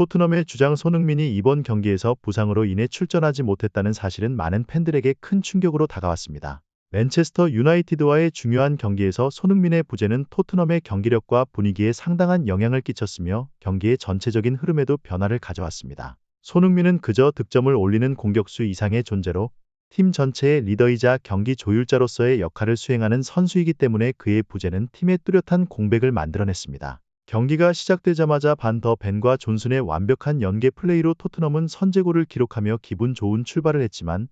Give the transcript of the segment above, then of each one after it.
토트넘의 주장 손흥민이 이번 경기에서 부상으로 인해 출전하지 못했다는 사실은 많은 팬들에게 큰 충격으로 다가왔습니다. 맨체스터 유나이티드와의 중요한 경기에서 손흥민의 부재는 토트넘의 경기력과 분위기에 상당한 영향을 끼쳤으며 경기의 전체적인 흐름에도 변화를 가져왔습니다. 손흥민은 그저 득점을 올리는 공격수 이상의 존재로 팀 전체의 리더이자 경기 조율자로서의 역할을 수행하는 선수이기 때문에 그의 부재는 팀의 뚜렷한 공백을 만들어냈습니다. 경기가 시작되자마자 반더 벤과 존슨의 완벽한 연계 플레이로 토트넘은 선제골을 기록하며 기분 좋은 출발을 했지만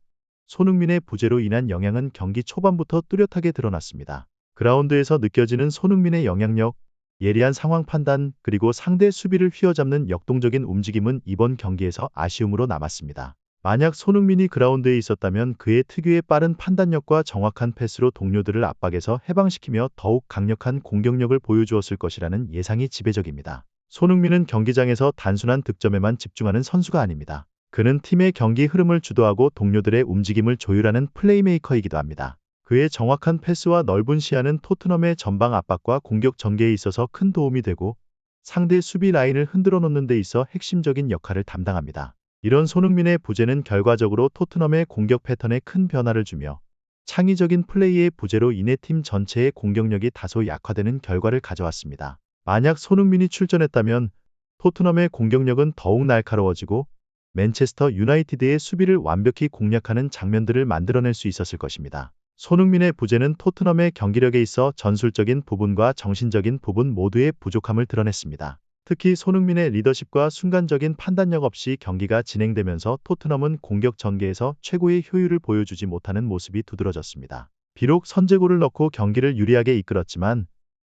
손흥민의 부재로 인한 영향은 경기 초반부터 뚜렷하게 드러났습니다. 그라운드에서 느껴지는 손흥민의 영향력, 예리한 상황 판단, 그리고 상대 수비를 휘어잡는 역동적인 움직임은 이번 경기에서 아쉬움으로 남았습니다. 만약 손흥민이 그라운드에 있었다면 그의 특유의 빠른 판단력과 정확한 패스로 동료들을 압박해서 해방시키며 더욱 강력한 공격력을 보여주었을 것이라는 예상이 지배적입니다. 손흥민은 경기장에서 단순한 득점에만 집중하는 선수가 아닙니다. 그는 팀의 경기 흐름을 주도하고 동료들의 움직임을 조율하는 플레이메이커이기도 합니다. 그의 정확한 패스와 넓은 시야는 토트넘의 전방 압박과 공격 전개에 있어서 큰 도움이 되고 상대 수비 라인을 흔들어 놓는 데 있어 핵심적인 역할을 담당합니다. 이런 손흥민의 부재는 결과적으로 토트넘의 공격 패턴에 큰 변화를 주며 창의적인 플레이의 부재로 인해 팀 전체의 공격력이 다소 약화되는 결과를 가져왔습니다. 만약 손흥민이 출전했다면 토트넘의 공격력은 더욱 날카로워지고 맨체스터 유나이티드의 수비를 완벽히 공략하는 장면들을 만들어낼 수 있었을 것입니다. 손흥민의 부재는 토트넘의 경기력에 있어 전술적인 부분과 정신적인 부분 모두의 부족함을 드러냈습니다. 특히 손흥민의 리더십과 순간적인 판단력 없이 경기가 진행되면서 토트넘은 공격 전개에서 최고의 효율을 보여주지 못하는 모습이 두드러졌습니다. 비록 선제골을 넣고 경기를 유리하게 이끌었지만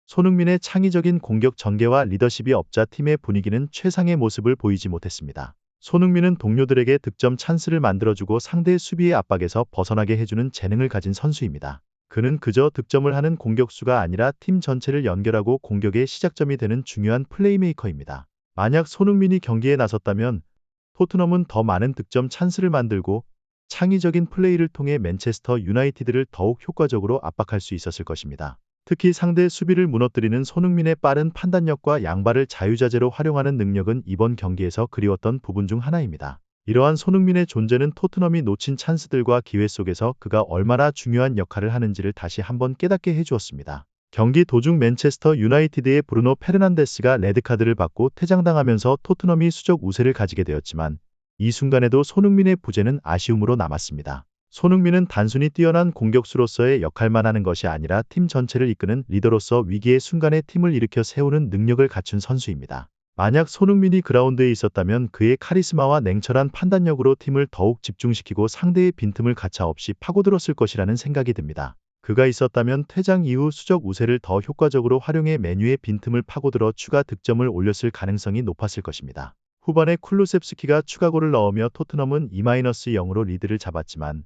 손흥민의 창의적인 공격 전개와 리더십이 없자 팀의 분위기는 최상의 모습을 보이지 못했습니다. 손흥민은 동료들에게 득점 찬스를 만들어주고 상대 수비의 압박에서 벗어나게 해주는 재능을 가진 선수입니다. 그는 그저 득점을 하는 공격수가 아니라 팀 전체를 연결하고 공격의 시작점이 되는 중요한 플레이메이커입니다. 만약 손흥민이 경기에 나섰다면 토트넘은 더 많은 득점 찬스를 만들고 창의적인 플레이를 통해 맨체스터 유나이티드를 더욱 효과적으로 압박할 수 있었을 것입니다. 특히 상대 수비를 무너뜨리는 손흥민의 빠른 판단력과 양발을 자유자재로 활용하는 능력은 이번 경기에서 그리웠던 부분 중 하나입니다. 이러한 손흥민의 존재는 토트넘이 놓친 찬스들과 기회 속에서 그가 얼마나 중요한 역할을 하는지를 다시 한번 깨닫게 해주었습니다. 경기 도중 맨체스터 유나이티드의 브루노 페르난데스가 레드카드를 받고 퇴장당하면서 토트넘이 수적 우세를 가지게 되었지만 이 순간에도 손흥민의 부재는 아쉬움으로 남았습니다. 손흥민은 단순히 뛰어난 공격수로서의 역할만 하는 것이 아니라 팀 전체를 이끄는 리더로서 위기의 순간에 팀을 일으켜 세우는 능력을 갖춘 선수입니다. 만약 손흥민이 그라운드에 있었다면 그의 카리스마와 냉철한 판단력으로 팀을 더욱 집중시키고 상대의 빈틈을 가차없이 파고들었을 것이라는 생각이 듭니다. 그가 있었다면 퇴장 이후 수적 우세를 더 효과적으로 활용해 메뉴의 빈틈을 파고들어 추가 득점을 올렸을 가능성이 높았을 것입니다. 후반에 쿨루셉스키가 추가골을 넣으며 토트넘은 2-0으로 리드를 잡았지만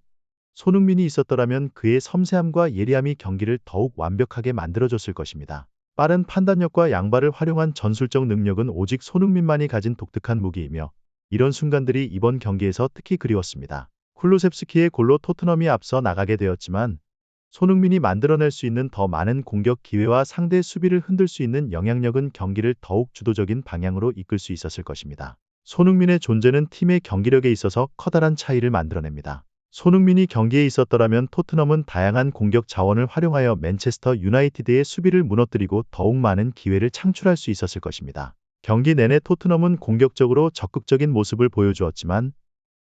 손흥민이 있었더라면 그의 섬세함과 예리함이 경기를 더욱 완벽하게 만들어줬을 것입니다. 빠른 판단력과 양발을 활용한 전술적 능력은 오직 손흥민만이 가진 독특한 무기이며 이런 순간들이 이번 경기에서 특히 그리웠습니다. 쿨루셉스키의 골로 토트넘이 앞서 나가게 되었지만 손흥민이 만들어낼 수 있는 더 많은 공격 기회와 상대 수비를 흔들 수 있는 영향력은 경기를 더욱 주도적인 방향으로 이끌 수 있었을 것입니다. 손흥민의 존재는 팀의 경기력에 있어서 커다란 차이를 만들어냅니다. 손흥민이 경기에 있었더라면 토트넘은 다양한 공격 자원을 활용하여 맨체스터 유나이티드의 수비를 무너뜨리고 더욱 많은 기회를 창출할 수 있었을 것입니다. 경기 내내 토트넘은 공격적으로 적극적인 모습을 보여주었지만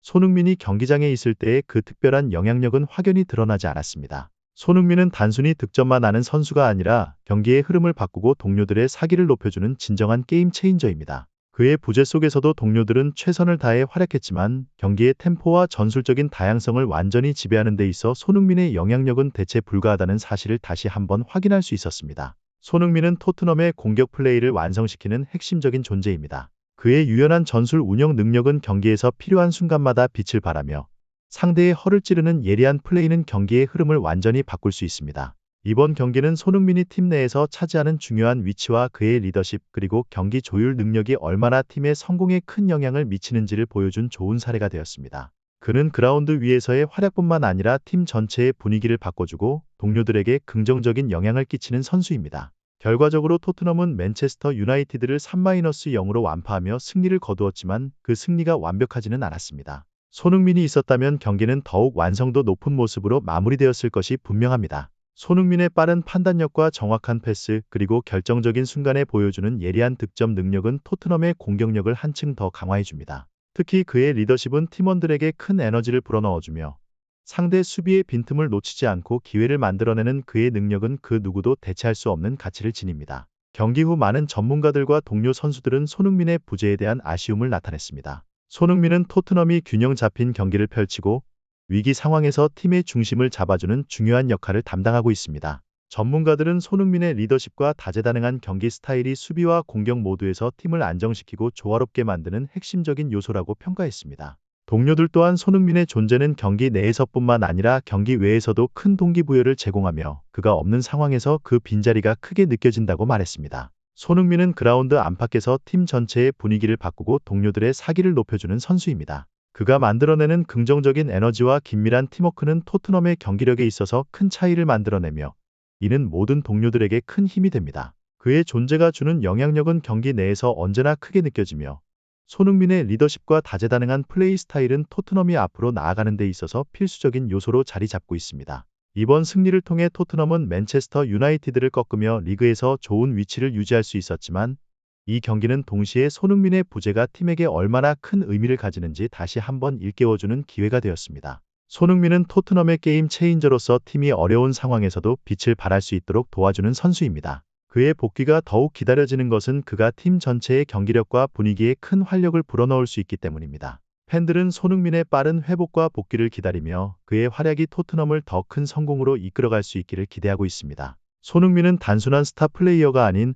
손흥민이 경기장에 있을 때의 그 특별한 영향력은 확연히 드러나지 않았습니다. 손흥민은 단순히 득점만 하는 선수가 아니라 경기의 흐름을 바꾸고 동료들의 사기를 높여주는 진정한 게임 체인저입니다. 그의 부재 속에서도 동료들은 최선을 다해 활약했지만 경기의 템포와 전술적인 다양성을 완전히 지배하는 데 있어 손흥민의 영향력은 대체 불가하다는 사실을 다시 한번 확인할 수 있었습니다. 손흥민은 토트넘의 공격 플레이를 완성시키는 핵심적인 존재입니다. 그의 유연한 전술 운영 능력은 경기에서 필요한 순간마다 빛을 발하며 상대의 허를 찌르는 예리한 플레이는 경기의 흐름을 완전히 바꿀 수 있습니다. 이번 경기는 손흥민이 팀 내에서 차지하는 중요한 위치와 그의 리더십 그리고 경기 조율 능력이 얼마나 팀의 성공에 큰 영향을 미치는지를 보여준 좋은 사례가 되었습니다. 그는 그라운드 위에서의 활약뿐만 아니라 팀 전체의 분위기를 바꿔주고 동료들에게 긍정적인 영향을 끼치는 선수입니다. 결과적으로 토트넘은 맨체스터 유나이티드를 3-0으로 완파하며 승리를 거두었지만 그 승리가 완벽하지는 않았습니다. 손흥민이 있었다면 경기는 더욱 완성도 높은 모습으로 마무리되었을 것이 분명합니다. 손흥민의 빠른 판단력과 정확한 패스 그리고 결정적인 순간에 보여주는 예리한 득점 능력은 토트넘의 공격력을 한층 더 강화해줍니다. 특히 그의 리더십은 팀원들에게 큰 에너지를 불어넣어주며 상대 수비의 빈틈을 놓치지 않고 기회를 만들어내는 그의 능력은 그 누구도 대체할 수 없는 가치를 지닙니다. 경기 후 많은 전문가들과 동료 선수들은 손흥민의 부재에 대한 아쉬움을 나타냈습니다. 손흥민은 토트넘이 균형 잡힌 경기를 펼치고 위기 상황에서 팀의 중심을 잡아주는 중요한 역할을 담당하고 있습니다. 전문가들은 손흥민의 리더십과 다재다능한 경기 스타일이 수비와 공격 모두에서 팀을 안정시키고 조화롭게 만드는 핵심적인 요소라고 평가했습니다. 동료들 또한 손흥민의 존재는 경기 내에서뿐만 아니라 경기 외에서도 큰 동기부여를 제공하며 그가 없는 상황에서 그 빈자리가 크게 느껴진다고 말했습니다. 손흥민은 그라운드 안팎에서 팀 전체의 분위기를 바꾸고 동료들의 사기를 높여주는 선수입니다. 그가 만들어내는 긍정적인 에너지와 긴밀한 팀워크는 토트넘의 경기력에 있어서 큰 차이를 만들어내며 이는 모든 동료들에게 큰 힘이 됩니다. 그의 존재가 주는 영향력은 경기 내에서 언제나 크게 느껴지며 손흥민의 리더십과 다재다능한 플레이 스타일은 토트넘이 앞으로 나아가는 데 있어서 필수적인 요소로 자리 잡고 있습니다. 이번 승리를 통해 토트넘은 맨체스터 유나이티드를 꺾으며 리그에서 좋은 위치를 유지할 수 있었지만 이 경기는 동시에 손흥민의 부재가 팀에게 얼마나 큰 의미를 가지는지 다시 한번 일깨워주는 기회가 되었습니다. 손흥민은 토트넘의 게임 체인저로서 팀이 어려운 상황에서도 빛을 발할 수 있도록 도와주는 선수입니다. 그의 복귀가 더욱 기다려지는 것은 그가 팀 전체의 경기력과 분위기에 큰 활력을 불어넣을 수 있기 때문입니다. 팬들은 손흥민의 빠른 회복과 복귀를 기다리며 그의 활약이 토트넘을 더 큰 성공으로 이끌어갈 수 있기를 기대하고 있습니다. 손흥민은 단순한 스타 플레이어가 아닌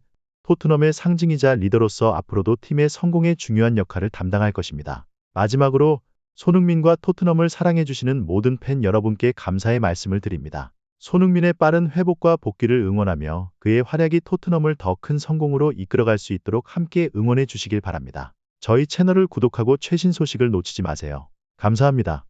토트넘의 상징이자 리더로서 앞으로도 팀의 성공에 중요한 역할을 담당할 것입니다. 마지막으로 손흥민과 토트넘을 사랑해주시는 모든 팬 여러분께 감사의 말씀을 드립니다. 손흥민의 빠른 회복과 복귀를 응원하며 그의 활약이 토트넘을 더 큰 성공으로 이끌어갈 수 있도록 함께 응원해 주시길 바랍니다. 저희 채널을 구독하고 최신 소식을 놓치지 마세요. 감사합니다.